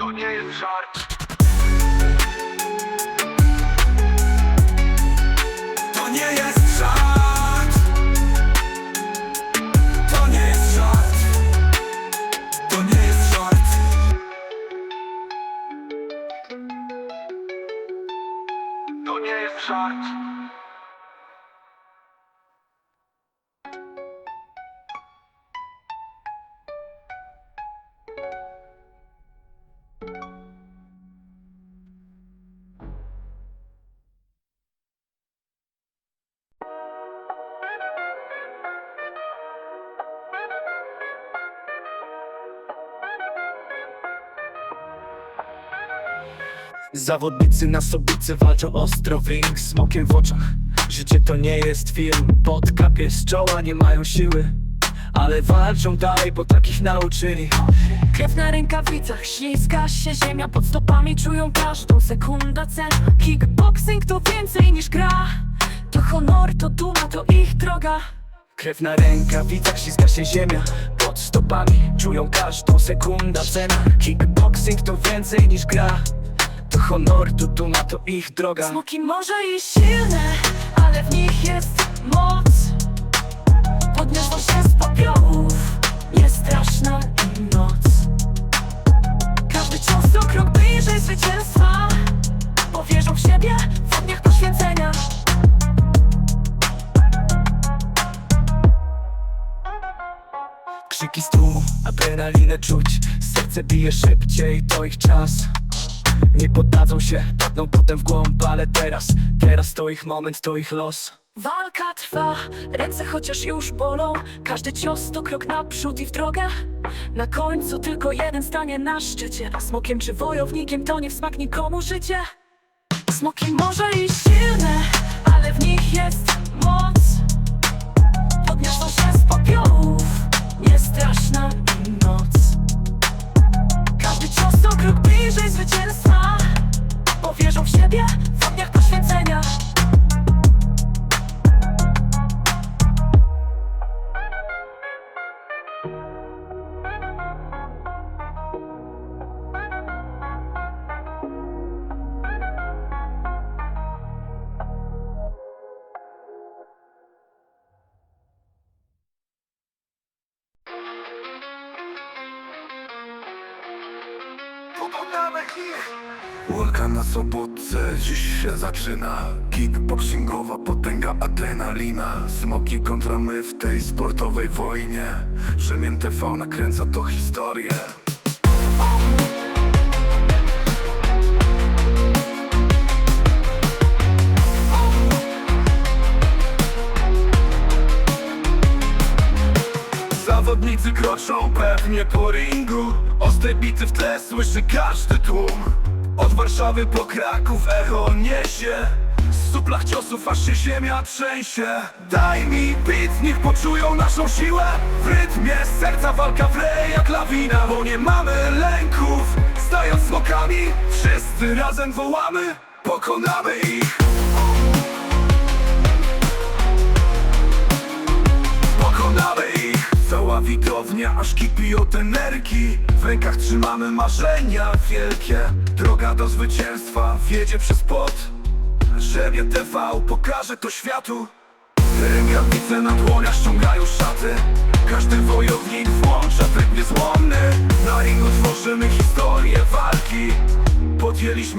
To nie jest żart. To nie jest żart. To nie jest żart. To nie jest żart. To nie jest żart. Zawodnicy na sobicy walczą ostro Ring smokiem w oczach. Życie to nie jest film Pod kapie z czoła nie mają siły Ale walczą dalej, bo takich nauczyli. Krew na rękawicach, ślizga się ziemia Pod stopami czują każdą sekundę cen Kickboxing to więcej niż gra To honor, to duma, to ich droga. Krew na rękawicach, ślizga się ziemia Pod stopami czują każdą sekunda cena Kickboxing to więcej niż gra To honor, to duma, to ich droga. Smoki może i silne, ale w nich jest moc. Podniosą się z popiołów, jest straszna im noc. Każdy cios to krok bliżej zwycięstwa Powierzą w siebie w ogniach poświęcenia. Krzyki z tłumu, adrenalinę czuć Serce bije szybciej, to ich czas Nie poddadzą się, padną potem w głąb Ale teraz, teraz to ich moment, to ich los. Walka trwa, ręce chociaż już bolą Każdy cios to krok naprzód i w drogę. Na końcu tylko jeden stanie na szczycie Smokiem czy wojownikiem to nie w smak nikomu życie. Smoki może i silne, ale w nich jest moc. Podniosą się z popiołów, nie straszna im noc. Każdy cios to krok bliżej zwycięstwa Walka na sobotce, dziś się zaczyna. Kickboxingowa potęga adrenalina. Smoki kontra my w tej sportowej wojnie. Przemian TV nakręca to historię Zawodnicy kroczą pewnie po ringu. Ostre bity w tle słyszy każdy tłum. Od Warszawy po Kraków echo niesie. Z suplach ciosów aż się ziemia trzęsie. Daj mi beat, niech poczują naszą siłę. W rytmie serca walka wre jak lawina Bo nie mamy lęków. Stając smokami Wszyscy razem wołamy Pokonamy ich. Pokonamy Widownia aż kipi od energii. W rękach trzymamy marzenia wielkie. Droga do zwycięstwa wiedzie przez pot Żebie TV pokaże to światu. Rękawice na dłoniach ściągają szaty. Każdy wojownik włącza tryb niezłomny. Na ringu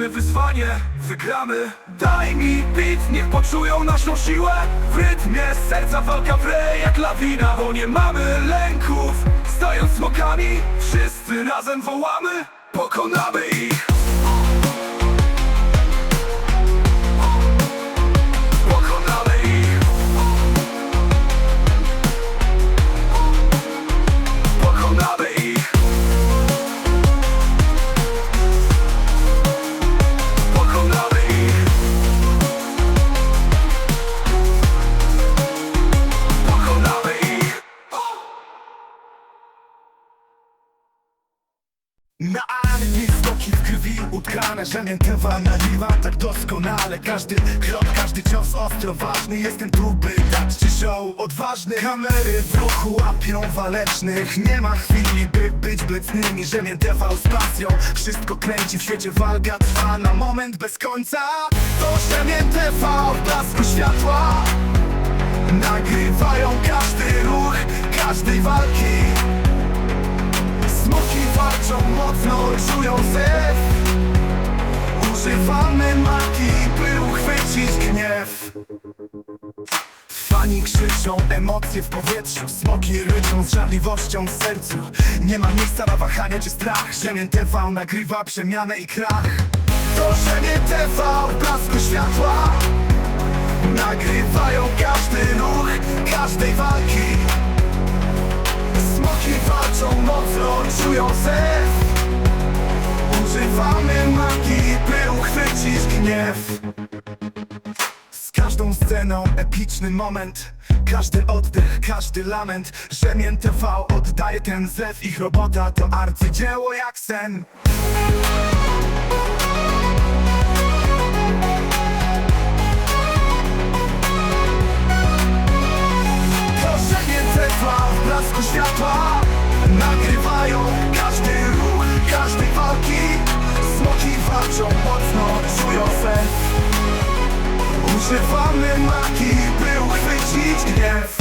Podjęliśmy wyzwanie, wygramy. Daj mi beat, niech poczują naszą siłę. W rytmie serca walka wre jak lawina Bo nie mamy lęków. Stając smokami, wszyscy razem wołamy. Pokonamy ich utkane, że mnie tewa nagrywam tak doskonale. Każdy krok, każdy cios ostro ważny. Jestem tu, by dać ci show odważny. Kamery w ruchu łapią walecznych. Nie ma chwili, by być blecnymi mnie tewa z pasją. Wszystko kręci w świecie walka trwa na moment bez końca. To, mnie tewa w blasku światła. Nagrywają każdy ruch, każdej walki. Smoki walczą mocno, czują zew Używamy magii, by uchwycić gniew. Fani krzyczą, emocje w powietrzu Smoki ryczą z żarliwością w sercu. Nie ma miejsca na wahanie czy strach Ziemię TV nagrywa przemianę i krach. To Ziemię TV w blasku światła Nagrywają każdy ruch, każdej walki. Smoki walczą mocno, czują zew. Używamy magii, uchwycić gniew. Z każdą sceną epiczny moment. Każdy oddech, każdy lament. Rzemień TV oddaje ten zew. Ich robota to arcydzieło jak sen. Proszę nie trwa w blasku światła Używamy by uchwycić gniew.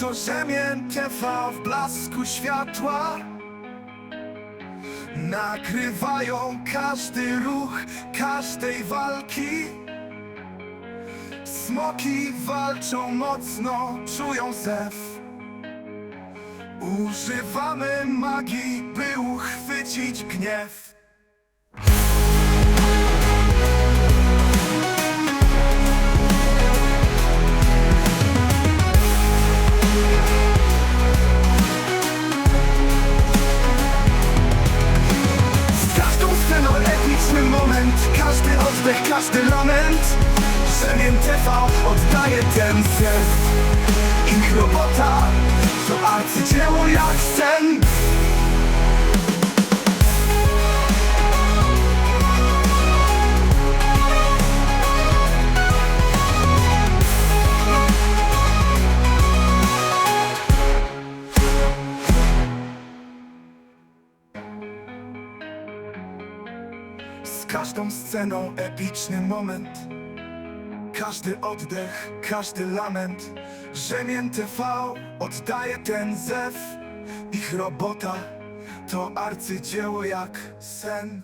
To Rzemień TV w blasku światła. Nagrywają każdy ruch, każdej walki. Smoki walczą mocno, czują zew Używamy magii, by uchwycić gniew. Z każdą sceną epiczny moment Każdy oddech, każdy lament. Rzemień TV oddaje ten zew Ich robota to arcydzieło jak sen. Z każdą sceną epiczny moment Każdy oddech, każdy lament Rzemień TV oddaje ten zew. Ich robota to arcydzieło jak sen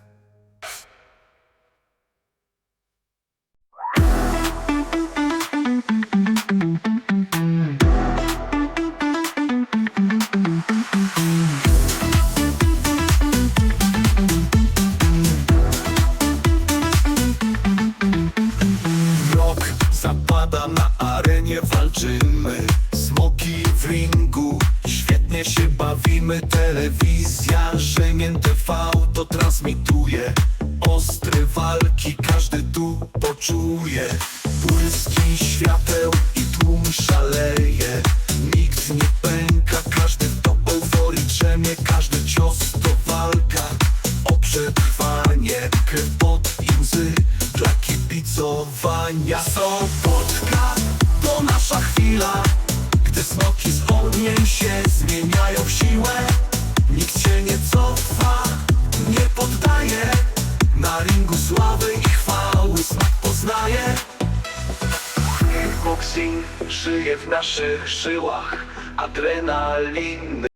walczymy. Smoki w ringu, świetnie się bawimy. Telewizja, Rzemień TV to transmituje. Ostre walki, każdy tu poczuje. Błyski świateł Ogniem się zmieniają w siłę. Nikt się nie cofa, nie poddaje. Na ringu sławy i chwały smak poznaje. Boxing żyje w naszych żyłach. Adrenaliny